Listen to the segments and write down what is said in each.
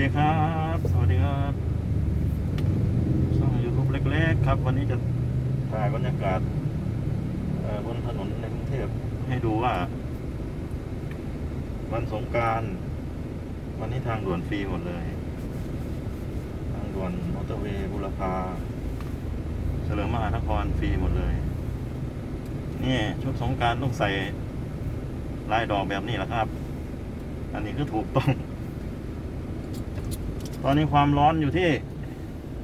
ดีครับ สวัสดีครับช่องยูทูบเล็กๆครับ วันนี้จะถ่ายบรรยากาศบนถนนในกรุงเทพให้ดูว่า วันสงการวันนี้ทางด่วนฟรีหมดเลย ทางด่วนมอเตอร์เวย์บุรพาเฉลิมมหานครฟรีหมดเลยนี่ชุดสงการต้องใส่ลายดอกแบบนี้แหละครับ อันนี้คือถูกต้อง ตอนนี้ความร้อนอยู่ที่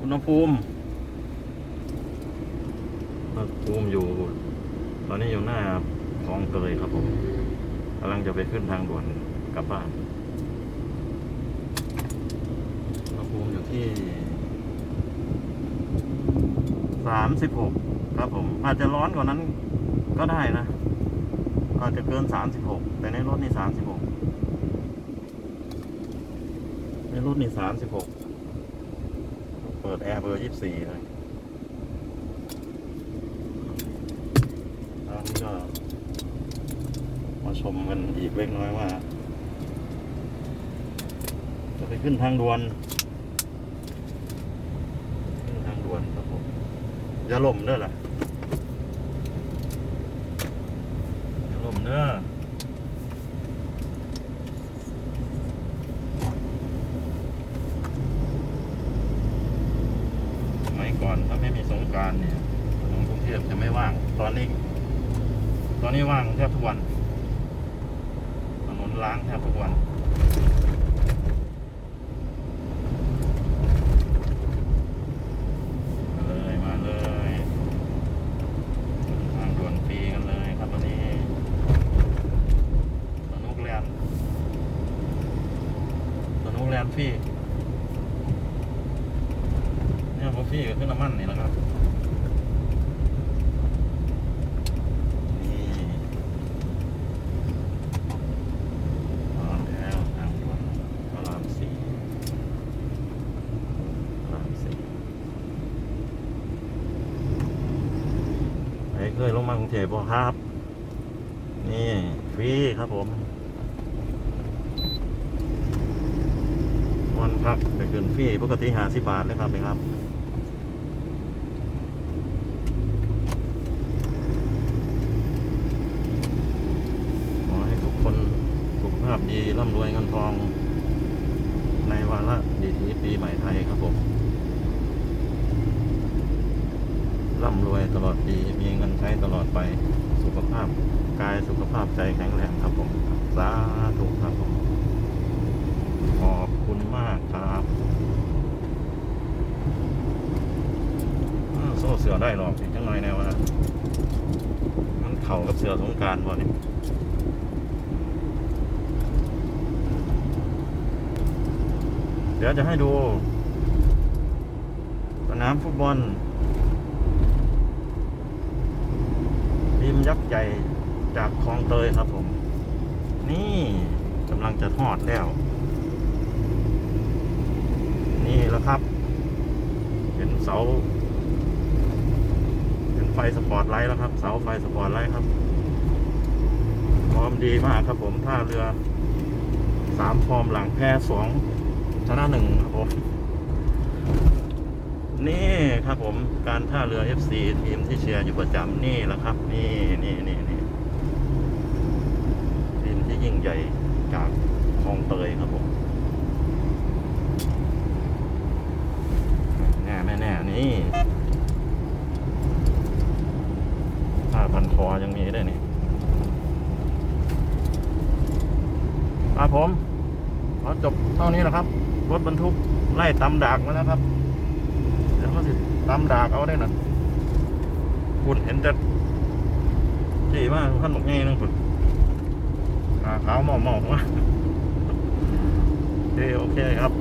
อุณหภูมิอุณหภูมิอยู่ ตอนนี้อยู่หน้าคลองเตยครับผมกำลังจะไปขึ้นทางด่วนกลับบ้านอุณหภูมิอยู่ที่สามสิบหกครับผม อาจจะร้อนกว่านั้นก็ได้นะ อาจจะเกินสามสิบหกแต่ในรถนี่สามสิบหกในรถนี่สามสิบหกเปิดแอร์เบอร์ยี่สิบสี่เลยตอนนี้ก็มาชมกันอีกเล็กน้อยว่า จะไปขึ้นทางด่วน ขึ้นทางด่วนครับผมอย่าล่มเด้อล่ะอย่าล่มเด้อ สมัย ก่อนถ้าไม่มีสงการเนี่ยถนนกรุงเทพจะไม่ว่าง ตอนนี้ ตอนนี้ว่างแทบทุกวันถนนล้างแทบทุกวันมาเลยมาเลยทางด่วนฟรี กันเลยครับวันนี้สนุกแลนด์สนุกแลนด์ฟรีเนี่ยพอพี่ก็ขึ้นน้ำมันนี่แหละครับนี่มาแล้วทางด่วนพระรามสี่พระรามสี่ไอ้เคยลงมากรุงเทพบ่ครับ นี่ ฟรีครับผม วันพักไปขึ้นฟรีปกติหาสิบาทเลยครับเองครับ ขอให้ทุกคนสุขภาพดีร่ำรวยเงินทอง ในวาระดีทีปีใหม่ไทยครับผมร่ำรวยตลอดปีมีเงินใช้ตลอดไปสุขภาพกายสุขภาพใจแข็งแรงครับผมสาธุครับผมขอบคุณมากครับโซ่เสือได้หรอกอีกจังหน่อยแนวนะมันเข่ากับเสือสงการบ่เนี่ย เดี๋ยวจะให้ดูสนามฟุตบอลทีมยักษ์ใหญ่จากคลองเตยครับผม นี่กำลังจะทอดแล้ว นี่แล้วครับ เห็นเสา เห็นไฟสปอร์ตไลท์แล้วครับ เสาไฟสปอร์ตไลท์ครับพร้อมดีมากครับผมท่าเรือสามฟอร์มหลังแพ้สอง ชนะหนึ่งครับผมนี่ครับผมการท่าเรือ FC ทีมที่เชียร์อยู่ประจำนี่แหละครับ นี่นี่นี่นี่ทีมที่ยิ่งใหญ่จากคลองเตยครับผมแน่ไม่แน่นี่ผ้าพันคอยังมีได้วยนี่ครับผมขอจบเท่านี้แหละครับ รถบรรทุกไล่ตำดากมาแล้วครับเดี๋ยวเขาสิตำดากเอาได้น่ะคุณเห็นจะดีมากท่านบอกง่ายนึงคุณขาขาวหมอหมอว่าโอเคโอเคครับ